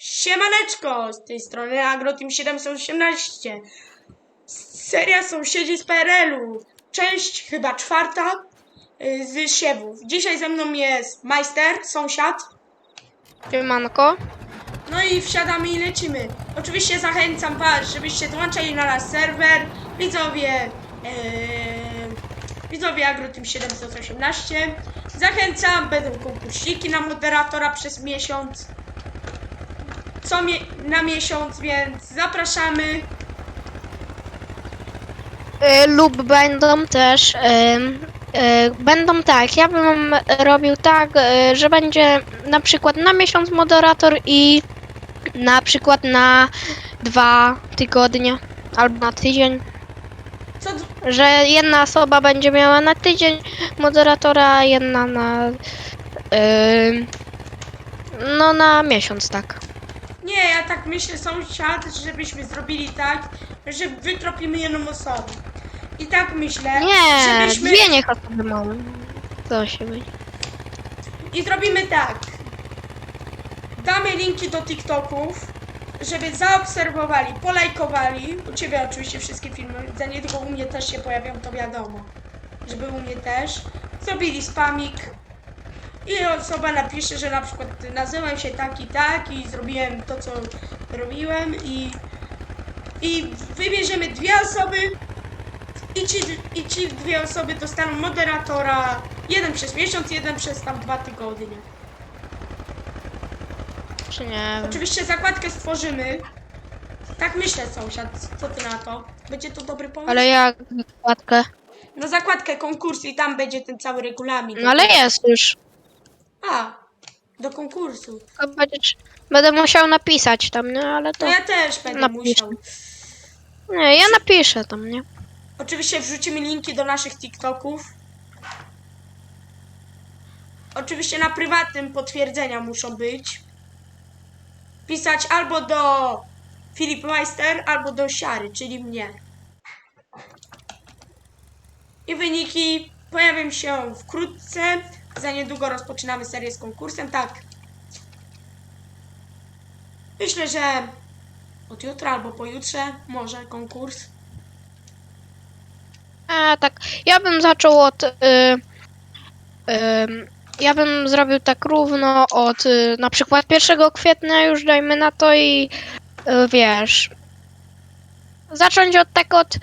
Siemaneczko, z tej strony AgroTeam 718. Seria sąsiedzi z PRL-u. Część chyba czwarta y, z siewów. Dzisiaj ze mną jest majster, sąsiad. Siemanko. No i wsiadamy i lecimy. Oczywiście zachęcam Was, żebyście dołączali na nasz serwer. Widzowie, yy, widzowie AgroTeam 718. Zachęcam, będą konkursiki na moderatora przez miesiąc. Co mie na miesiąc, więc zapraszamy. Y, lub będą też. Y, y, będą tak. Ja bym robił tak, y, że będzie na przykład na miesiąc moderator i na przykład na dwa tygodnie albo na tydzień. Co, d- Że jedna osoba będzie miała na tydzień moderatora, a jedna na. Y, no na miesiąc, tak. Nie, ja tak myślę, sąsiad, żebyśmy zrobili tak, że wytropimy jedną osobę. I tak myślę, Nie, żebyśmy... dwie niech osoby mamy. Co się będzie. I zrobimy tak. Damy linki do TikToków, żeby zaobserwowali, polajkowali. U Ciebie oczywiście wszystkie filmy, za niedługo u mnie też się pojawią, to wiadomo. Żeby u mnie też. Zrobili spamik. I osoba napisze, że na przykład nazywam się tak i tak i zrobiłem to, co robiłem i, i wybierzemy dwie osoby i ci, I ci dwie osoby dostaną moderatora. Jeden przez miesiąc, jeden przez tam dwa tygodnie. Czy nie. Oczywiście zakładkę stworzymy. Tak myślę, sąsiad. Co ty na to? Będzie to dobry pomysł? Ale jak zakładkę? No zakładkę konkursu i tam będzie ten cały regulamin. No ale jest już. A, do konkursu. Tylko będziesz, będę musiał napisać tam, nie? Ale to. No ja też będę Napiszę. musiał. Nie, ja napiszę tam, nie? Oczywiście wrzucimy linki do naszych TikToków. Oczywiście na prywatnym potwierdzenia muszą być. Pisać albo do Filip Meister, albo do Siary, czyli mnie. I wyniki pojawią się wkrótce. Za niedługo rozpoczynamy serię z konkursem. Tak. Myślę, że od jutra albo pojutrze może konkurs. A tak, ja bym zaczął od. Y, ym, ja bym zrobił tak równo od y, na przykład 1 kwietnia już dajmy na to i y, wiesz. Zacząć od tak od y,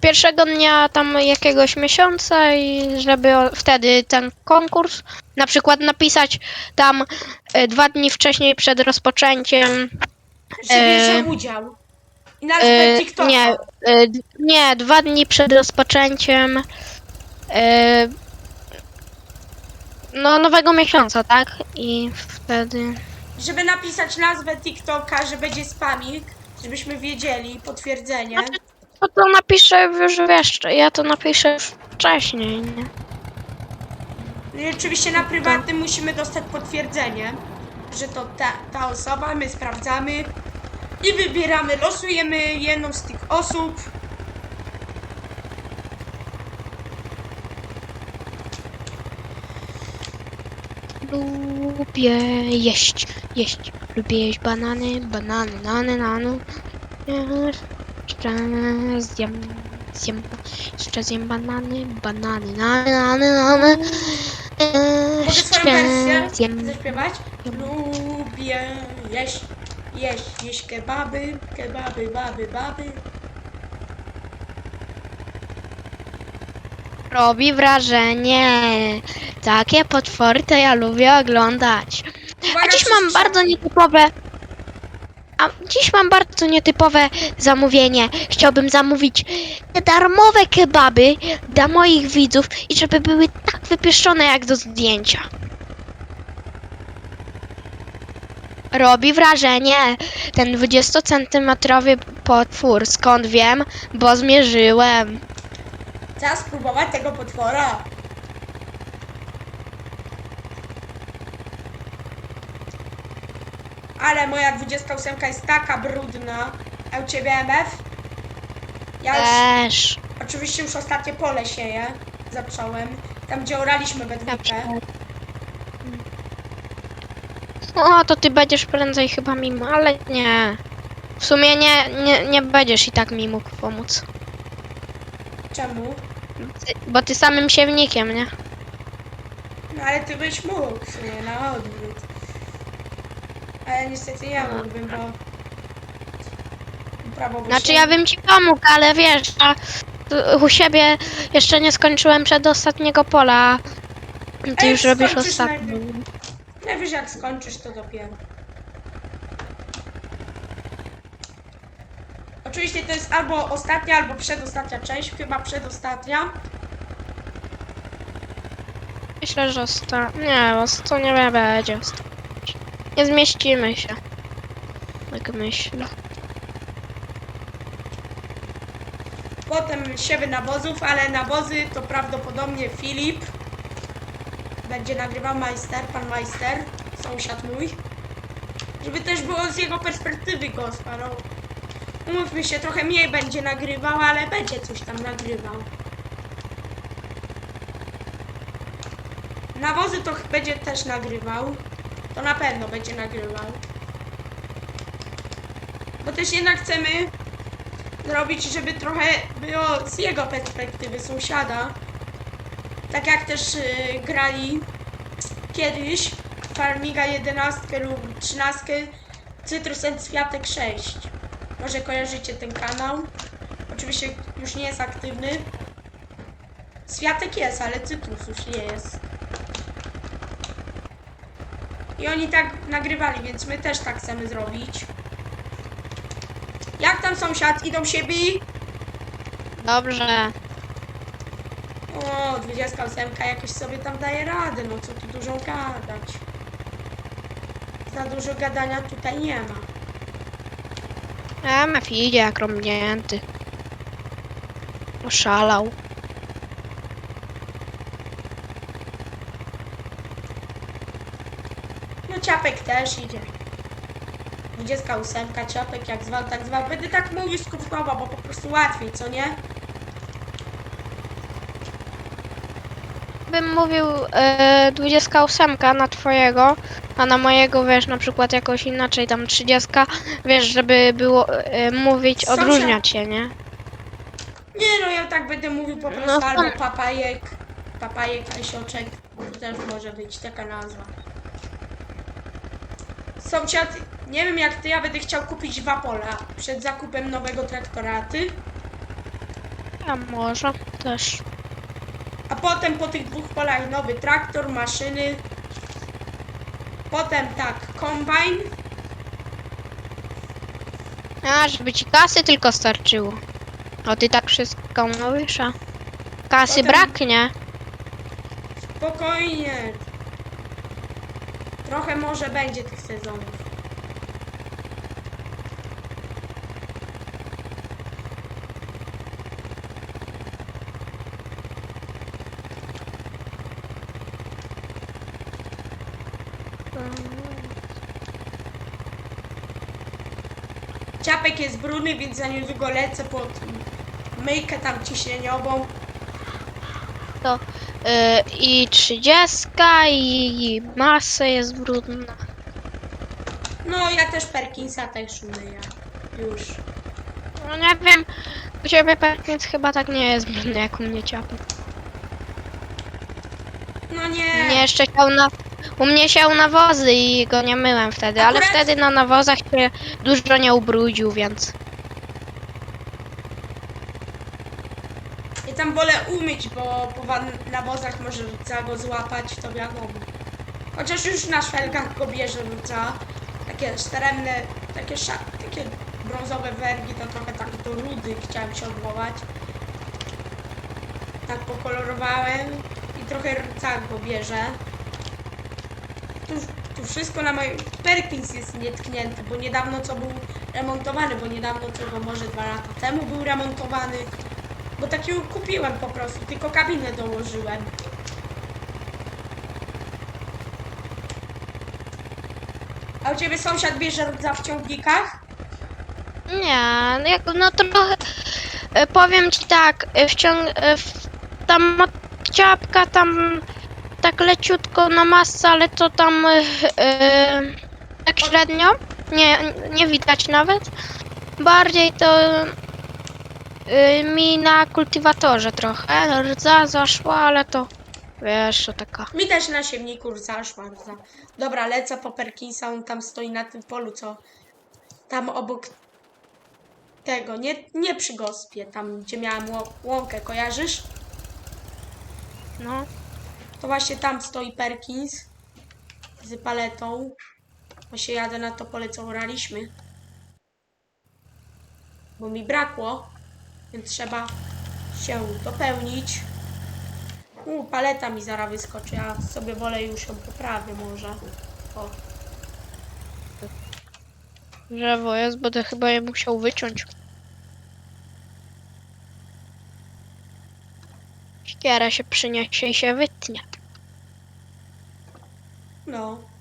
pierwszego dnia tam jakiegoś miesiąca i żeby o, wtedy ten konkurs na przykład napisać tam y, dwa dni wcześniej przed rozpoczęciem że bierze E, udział. I nazwę E, TikToka. nie, d- nie, dwa dni przed rozpoczęciem e, no, nowego miesiąca, tak? I wtedy. Żeby napisać nazwę TikToka, że będzie spamik, żebyśmy wiedzieli, potwierdzenie. Znaczy, to, to napiszę już wiesz, ja to napiszę już wcześniej, nie? No i oczywiście na prywatnym musimy dostać potwierdzenie, że to ta, ta osoba, my sprawdzamy i wybieramy, losujemy jedną z tych osób. Lubię jeść, jeść. Lubię jeść banany, banany, nany, nanu. Jeszcze zjem, zjem, jeszcze zjem banany, banany, nany, nany, nany. Mogę swoją wersję Jeszcze zjem. zaśpiewać? Lubię jeść, jeść, jeść kebaby, kebaby, baby, baby. Robi wrażenie. Takie potwory to ja lubię oglądać. Uwaga, A dziś mam bardzo nietypowe. A dziś mam bardzo nietypowe zamówienie. Chciałbym zamówić te darmowe kebaby dla moich widzów i żeby były tak wypieszczone jak do zdjęcia. Robi wrażenie ten 20-centymetrowy potwór. Skąd wiem? Bo zmierzyłem. Trzeba spróbować tego potwora. Ale moja 28 jest taka brudna. A u ciebie MF? Ja już, Też. oczywiście już ostatnie pole sieję. Zacząłem. Tam gdzie oraliśmy we dwójkę. O, to ty będziesz prędzej chyba mimo, ale nie. W sumie nie, nie, nie będziesz i tak mi mógł pomóc. Czemu? Ty, bo ty samym siewnikiem, nie? No ale ty byś mógł w sumie, na odwrót. Ale niestety nie mógłbym, bo... Prawo Znaczy ja bym ci pomógł, ale wiesz, a tu u siebie jeszcze nie skończyłem przedostatniego pola. Ty Ej, już robisz skończysz ostatni. Najwyżej jak skończysz, to dopiero. Oczywiście to jest albo ostatnia, albo przedostatnia część, chyba przedostatnia. Myślę, że osta... Nie, to nie będzie ostatni. Nie zmieścimy się. Tak myślę. Potem siewy nawozów, ale nawozy to prawdopodobnie Filip. Będzie nagrywał majster, pan majster, sąsiad mój. Żeby też było z jego perspektywy gospa. Umówmy się, trochę mniej będzie nagrywał, ale będzie coś tam nagrywał. Nawozy to będzie też nagrywał. To na pewno będzie nagrywał. Bo też jednak chcemy zrobić, żeby trochę było z jego perspektywy sąsiada. Tak jak też y, grali kiedyś Farmiga 11 lub 13 Cytrus and Światek 6. Może kojarzycie ten kanał. Oczywiście już nie jest aktywny. Światek jest, ale Cytrus już nie jest. I oni tak nagrywali, więc my też tak chcemy zrobić. Jak tam sąsiad? Idą się bi? Dobrze. O, 28 jakoś sobie tam daje radę, no co tu dużo gadać. Za dużo gadania tutaj nie ma. MF idzie jak rąbnięty. Oszalał. Ciapek też idzie. 28 ciapek jak zwał, tak zwał. Będę tak mówił skrótowo, bo po prostu łatwiej, co nie? Bym mówił e, 28 na twojego, a na mojego wiesz na przykład jakoś inaczej, tam 30, wiesz, żeby było e, mówić, Sąsiad. odróżniać się, nie? Nie no, ja tak będę mówił po prostu No, albo tak. papajek, papajek, asioczek, to też może być taka nazwa. Sąsiad, nie wiem jak ty, ja będę chciał kupić dwa pola przed zakupem nowego traktora, a ty? A może też. A potem po tych dwóch polach nowy traktor, maszyny. Potem tak, kombajn. A, żeby ci kasy tylko starczyło. O, ty tak wszystko mówisz, a kasy Potem- braknie. Spokojnie. Trochę może będzie tych sezonów. Ciapek jest brudny, więc za niedługo lecę pod myjkę tam ciśnieniową. Y, i 30 i, masę jest brudna. No, ja też Perkinsa też myję. Już. No nie wiem, u ciebie Perkins chyba tak nie jest brudny jak u mnie ciapek. No nie. Mnie jeszcze siał na... U mnie siał nawozy i go nie myłem wtedy, ale Akurat- wtedy na nawozach się dużo nie ubrudził, więc... Ja tam wolę umyć, bo po wa- nawozach może rca go złapać, to wiadomo. Chociaż już na szwelkach go bierze rca. Takie staremne, takie, takie brązowe wergi, to trochę tak do rudy chciałem się odwołać. Tak pokolorowałem i trochę rca go bierze. Tu, tu wszystko na moim... Perkins jest nietknięty, bo niedawno co był remontowany, bo niedawno co, bo może dwa lata temu był remontowany. Bo takiego kupiłem po prostu, tylko kabinę dołożyłem. A u ciebie sąsiad bierze rdza w ciągnikach? Nie, no jak, no trochę... e, Powiem ci tak, e, wciąg... e, w- Tam ciapka tam tak leciutko na masce, ale to tam... e, e, tak średnio. Nie, nie widać nawet. Bardziej to y, mi na kultywatorze trochę rdza zaszła, ale to wiesz, to taka. Mi też na siewniku zaszła. rdza. Dobra, lecę po Perkinsa, on tam stoi na tym polu, co tam obok tego, nie, nie przy gospie, tam gdzie miałam ło- łąkę, kojarzysz? No, To właśnie tam stoi Perkins z paletą. Właśnie jadę na to pole, co oraliśmy. Bo mi brakło, więc trzeba się dopełnić. U, paleta mi zaraz wyskoczy, ja sobie wolę już ją poprawię może. O, drzewo jest, będę chyba je musiał wyciąć. Sikiera się przyniesie i się wytnie. no.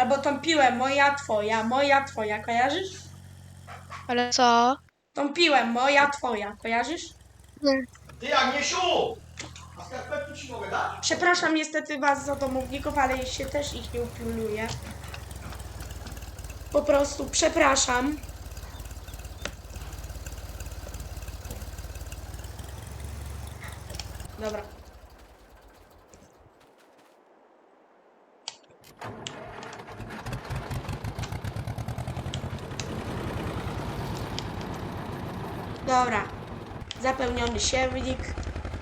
Albo tą piłę, moja, twoja, moja, twoja, kojarzysz? Ale co? Tą piłę, moja, twoja, kojarzysz? Ty Agniesiu! A skarpetki ci mogę dać? Przepraszam niestety was za domowników, ale się też ich nie upilnuję. Po prostu przepraszam. Dobra. Dobra. Zapełniony siewnik.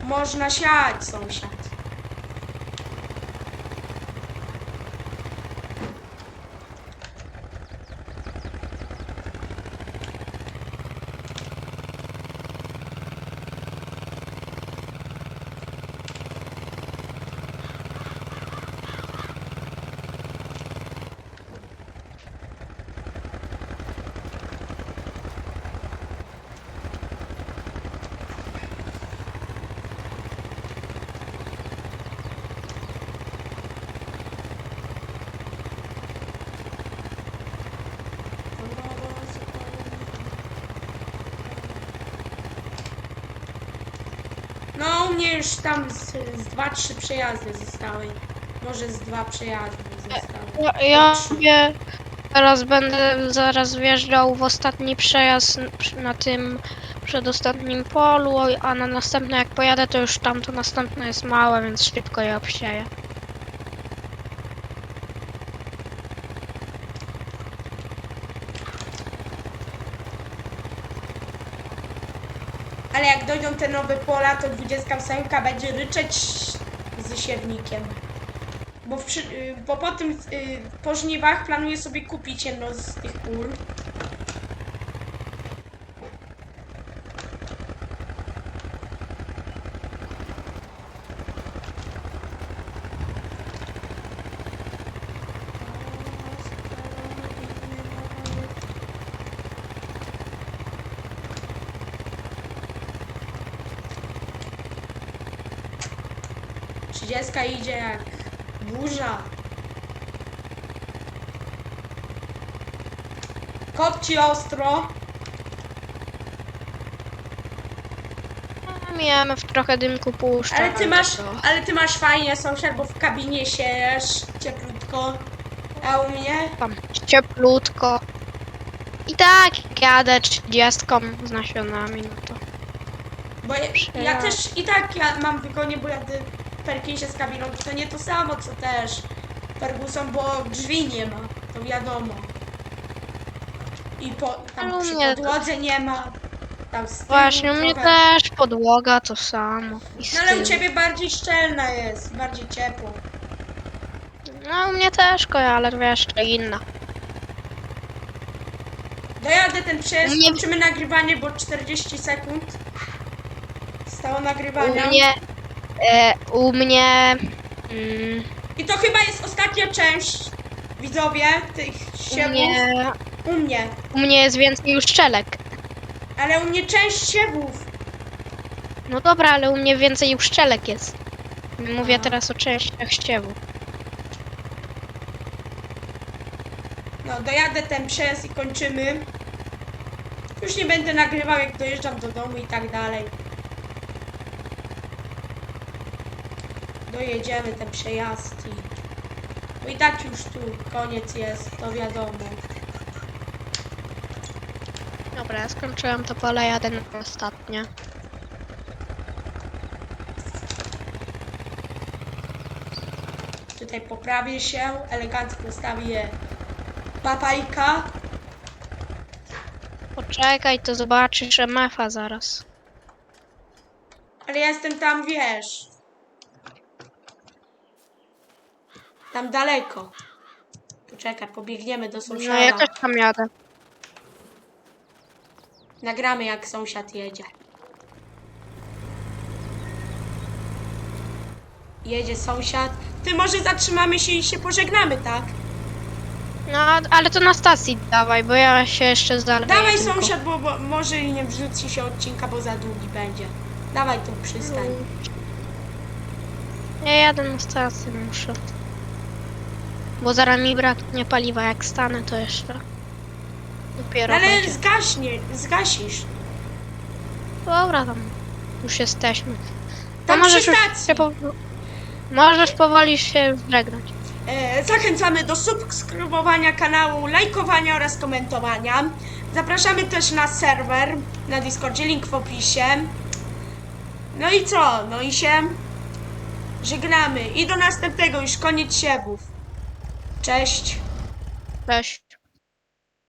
Można siać, sąsiad. No, u mnie już tam z, z dwa, trzy przejazdy zostały. Może z dwa przejazdy zostały. Ja, ja mówię, teraz będę zaraz wjeżdżał w ostatni przejazd na tym przedostatnim polu, a na następne jak pojadę, to już tam to następne jest małe, więc szybko je obsieję. Ale te nowe pola, to 28 będzie ryczeć z siewnikiem. Bo, przy- y, bo po tym y, po żniwach planuję sobie kupić jedno z tych pól. Trzydziestka idzie jak burza. Kopci ostro. Mijamy w trochę dymku puszcza. Ale ty masz, ale ty masz fajnie sąsiad, bo w kabinie siejesz cieplutko. A u mnie? Tam cieplutko. I tak jadę 30 z nasionami, no to Bo ja, ja też i tak ja mam wygodnie, bo jadę Perkinsie z kabiną. To nie to samo co też Ferguson, bo drzwi nie ma, to wiadomo. I po, tam Ale u przy mnie to- podłodze nie ma. Tam z tyłu właśnie u mnie trochę. też podłoga to samo. I No ale u ciebie bardziej szczelna jest, bardziej ciepło. No u mnie też koja, ale to inna. Dojadę ten przejazd, Nie- kończymy nagrywanie, bo 40 sekund stało U nagrywania. mnie, e, u mnie, mm, I to chyba jest ostatnia część, widzowie, tych u siewów. mnie, U mnie. u mnie jest więcej uszczelek. Ale u mnie część siewów. No dobra, ale u mnie więcej uszczelek jest. Mówię teraz o częściach ściewu. No, dojadę ten przejazd i kończymy. Już nie będę nagrywał, jak dojeżdżam do domu i tak dalej. Dojedziemy ten przejazd i... Bo i tak już tu koniec jest, to wiadomo. Dobra, ja skończyłem to pole, jadę na ostatnie. Tutaj poprawię się, elegancko ustawię papajka. Poczekaj, to zobaczysz MF-a zaraz. Ale ja jestem tam, wiesz. Tam daleko. Poczekaj, pobiegniemy do No sąsiada. ja też tam jadę. Nagramy jak sąsiad jedzie. Jedzie sąsiad. Ty może zatrzymamy się i się pożegnamy, tak? No, ale to na stacji dawaj, bo ja się jeszcze zaleję. Dawaj sąsiad, bo, bo może nie wrzuci się odcinka, bo za długi będzie. Dawaj tu przystań. Ja jadę na stację, muszę. Bo zaraz mi braknie paliwa, jak stanę to jeszcze. Dopiero Ale będzie. zgaśnie, zgasisz. Dobra, tam już jesteśmy. Tam No przy możesz już stacji. się po... Możesz powoli się żegnać. E, zachęcamy do subskrybowania kanału, lajkowania oraz komentowania. Zapraszamy też na serwer na Discordzie, link w opisie. No i co? No i się żegnamy. I do następnego, już koniec siewów. Cześć. Cześć.